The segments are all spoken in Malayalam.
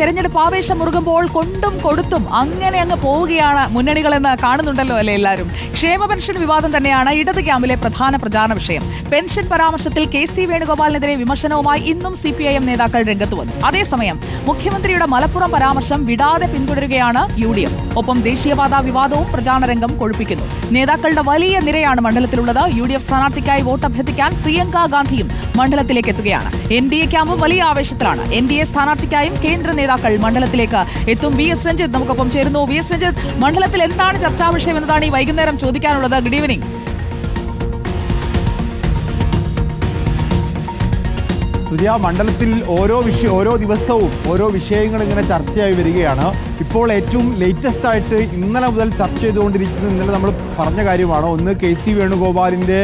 തെരഞ്ഞെടുപ്പ് ആവേശം മുറുകുമ്പോൾ കൊണ്ടും കൊടുത്തും അങ്ങനെ അങ്ങ് പോവുകയാണ് മുന്നണികളെന്ന് കാണുന്നുണ്ടല്ലോ അല്ലേ എല്ലാവരും? ക്ഷേമ പെൻഷൻ വിവാദം തന്നെയാണ് ഇടത് ക്യാമ്പിലെ പ്രധാന പ്രചാരണ വിഷയം. പെൻഷൻ പരാമർശത്തിൽ കെ സി വേണുഗോപാലിനെതിരെ വിമർശനവുമായി ഇന്നും സി പി ഐ എം നേതാക്കൾ രംഗത്ത് വന്നു. അതേസമയം മുഖ്യമന്ത്രിയുടെ മലപ്പുറം പരാമർശം വിടാതെ പിന്തുടരുകയാണ് യു ഡി എഫ് ഒപ്പം ദേശീയപാത വിവാദവും പ്രചാരണ രംഗം കൊഴുപ്പിക്കുന്നു. നേതാക്കളുടെ വലിയ നിരയാണ് മണ്ഡലത്തിലുള്ളത് യു ഡി എഫ് സ്ഥാനാർത്ഥിക്കായി വോട്ട് അഭ്യർത്ഥിക്കാൻ പ്രിയങ്ക ഗാന്ധിയും മണ്ഡലത്തിലേക്ക് എത്തുകയാണ്. എൻ ഡി എ ക്യാമ്പും വലിയ ആവേശത്തിലാണ്. എൻ ഡി എ സ്ഥാനാർത്ഥിക്കായും കേന്ദ്ര നേതാക്കൾ മണ്ഡലത്തിലേക്ക് എത്തും. വി എസ് രഞ്ജിത്ത് നമുക്കൊപ്പം ചേരുന്നു. വി എസ് രഞ്ജിത്ത് മണ്ഡലത്തിൽ എന്താണ് ചർച്ചാ വിഷയം എന്നതാണ് ഈ വൈകുന്നേരം ചോദിക്കാനുള്ളത്? ഗുഡ് ഈവനിങ് സുരിയ മണ്ഡലത്തിൽ ഓരോ വിഷയം ഓരോ ദിവസവും ഓരോ വിഷയങ്ങൾ ഇങ്ങനെ ചർച്ചയായി വരികയാണ്. ഇപ്പോൾ ഏറ്റവും ലേറ്റസ്റ്റ് ആയിട്ട് ഇന്നലെ മുതൽ ചർച്ച ചെയ്തുകൊണ്ടിരിക്കുന്നത് ഇന്നലെ നമ്മൾ പറഞ്ഞ കാര്യമാണ്. ഒന്ന് കെ സി വേണുഗോപാലിന്റെ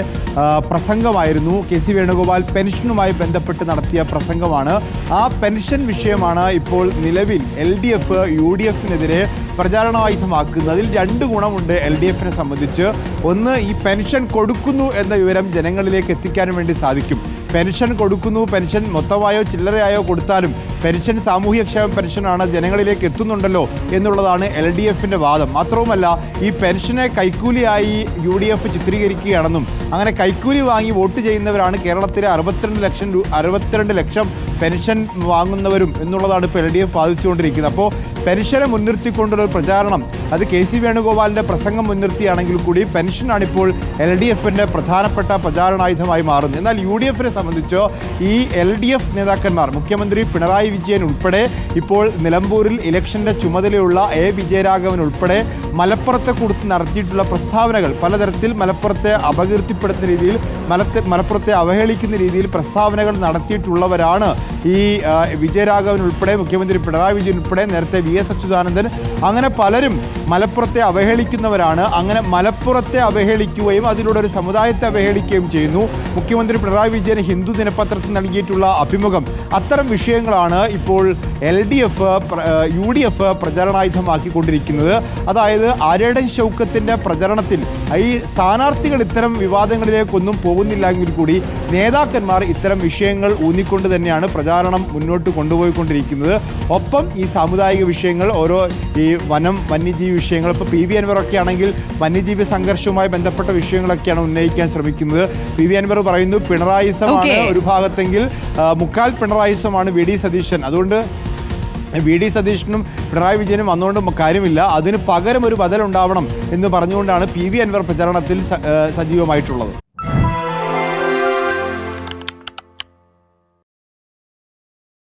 പ്രസംഗമായിരുന്നു. കെ സി വേണുഗോപാൽ പെൻഷനുമായി ബന്ധപ്പെട്ട് നടത്തിയ പ്രസംഗമാണ്. ആ പെൻഷൻ വിഷയമാണ് ഇപ്പോൾ നിലവിൽ L D F U D എഫിനെതിരെ പ്രചാരണായുധമാക്കുന്നത്. അതിൽ രണ്ട് ഗുണമുണ്ട് എൽ ഡി എഫിനെ സംബന്ധിച്ച്. ഒന്ന് ഈ പെൻഷൻ കൊടുക്കുന്നു എന്ന വിവരം ജനങ്ങളിലേക്ക് എത്തിക്കാൻ വേണ്ടി സാധിക്കും. പെൻഷൻ കൊടുക്കുന്നു പെൻഷൻ മൊത്തമായോ ചില്ലറയായോ കൊടുത്താലും പെൻഷൻ സാമൂഹ്യക്ഷേമ പെൻഷനാണ് ജനങ്ങളിലേക്ക് എത്തുന്നുണ്ടല്ലോ എന്നുള്ളതാണ് എൽ ഡി എഫിന്റെ വാദം. മാത്രവുമല്ല ഈ പെൻഷനെ കൈക്കൂലിയായി യു ഡി എഫ് ചിത്രീകരിക്കുകയാണെന്നും അങ്ങനെ കൈക്കൂലി വാങ്ങി വോട്ട് ചെയ്യുന്നവരാണ് കേരളത്തിലെ അറുപത്തിരണ്ട് ലക്ഷം അറുപത്തിരണ്ട് ലക്ഷം പെൻഷൻ വാങ്ങുന്നവരും എന്നുള്ളതാണ് ഇപ്പോൾ എൽ ഡി എഫ് വാദിച്ചുകൊണ്ടിരിക്കുന്നത്. അപ്പോൾ പെൻഷനെ മുൻനിർത്തിക്കൊണ്ടുള്ള പ്രചാരണം അത് കെ സി വേണുഗോപാലിന്റെ പ്രസംഗം മുൻനിർത്തിയാണെങ്കിൽ കൂടി പെൻഷനാണിപ്പോൾ എൽ ഡി എഫിന്റെ പ്രധാനപ്പെട്ട പ്രചാരണായുധമായി മാറുന്നത്. എന്നാൽ യു ഡി എഫിനെ സംബന്ധിച്ചോ ഈ എൽ ഡി എഫ് നേതാക്കന്മാർ മുഖ്യമന്ത്രി പിണറായി വിജയൻ ഉൾപ്പെടെ ഇപ്പോൾ നിലമ്പൂരിൽ ഇലക്ഷന്റെ ചുമതലയുള്ള എ. വിജയരാഘവൻ ഉൾപ്പെടെ മലപ്പുറത്തെ കുറിച്ച് നടത്തിയിട്ടുള്ള പ്രസ്താവനകൾ പലതരത്തിൽ മലപ്പുറത്തെ അപകീർത്തിപ്പെടുത്തുന്ന രീതിയിൽ മലത്തെ മലപ്പുറത്തെ അവഹേളിക്കുന്ന രീതിയിൽ പ്രസ്താവനകൾ നടത്തിയിട്ടുള്ളവരാണ് ഈ വിജയരാഘവൻ ഉൾപ്പെടെ മുഖ്യമന്ത്രി പിണറായി വിജയൻ ഉൾപ്പെടെ നേരത്തെ വി എസ് അച്യുതാനന്ദൻ അങ്ങനെ പലരും മലപ്പുറത്തെ അവഹേളിക്കുന്നവരാണ്. അങ്ങനെ മലപ്പുറത്തെ അവഹേളിക്കുകയും അതിലൂടെ ഒരു സമുദായത്തെ അവഹേളിക്കുകയും ചെയ്യുന്നു. മുഖ്യമന്ത്രി പിണറായി വിജയൻ ഹിന്ദു ദിനപത്രത്തിൽ നൽകിയിട്ടുള്ള അഭിമുഖം. അത്തരം വിഷയങ്ങളാണ് ഇപ്പോൾ L D F U D F പ്രചരണായുധമാക്കിക്കൊണ്ടിരിക്കുന്നത്. അതായത് അരടൻ ഷൗക്കത്തിന്റെ പ്രചരണത്തിൽ ഈ സ്ഥാനാർത്ഥികൾ ഇത്തരം വിവാദങ്ങളിലേക്കൊന്നും പോകുന്നില്ലെങ്കിൽ കൂടി നേതാക്കന്മാർ ഇത്തരം വിഷയങ്ങൾ ഊന്നിക്കൊണ്ട് തന്നെയാണ് പ്രചാരണം മുന്നോട്ട് കൊണ്ടുപോയിക്കൊണ്ടിരിക്കുന്നത്. ഒപ്പം ഈ സാമുദായിക വിഷയങ്ങൾ ഓരോ ഈ വനം വന്യജീവി വിഷയങ്ങൾ ഇപ്പോൾ പി വി അൻവറൊക്കെ ആണെങ്കിൽ വന്യജീവി സംഘർഷവുമായി ബന്ധപ്പെട്ട വിഷയങ്ങളൊക്കെയാണ് ഉന്നയിക്കാൻ ശ്രമിക്കുന്നത്. പി വി അൻവർ പറയുന്നു പിണറായിസമാണ് സമാണ് ഒരു ഭാഗത്തെങ്കിൽ മുക്കാൽ മുക്കാൽ പിണറായിസമാണ് വി ഡി സതീശൻ. അതുകൊണ്ട് വി ഡി സതീശനും പിണറായി വിജയനും വന്നുകൊണ്ട് കാര്യമില്ല. അതിന് പകരം ഒരു ബദലുണ്ടാവണം എന്ന് പറഞ്ഞുകൊണ്ടാണ് പി വി അൻവർ പ്രചാരണത്തിൽ സജീവമായിട്ടുള്ളത്.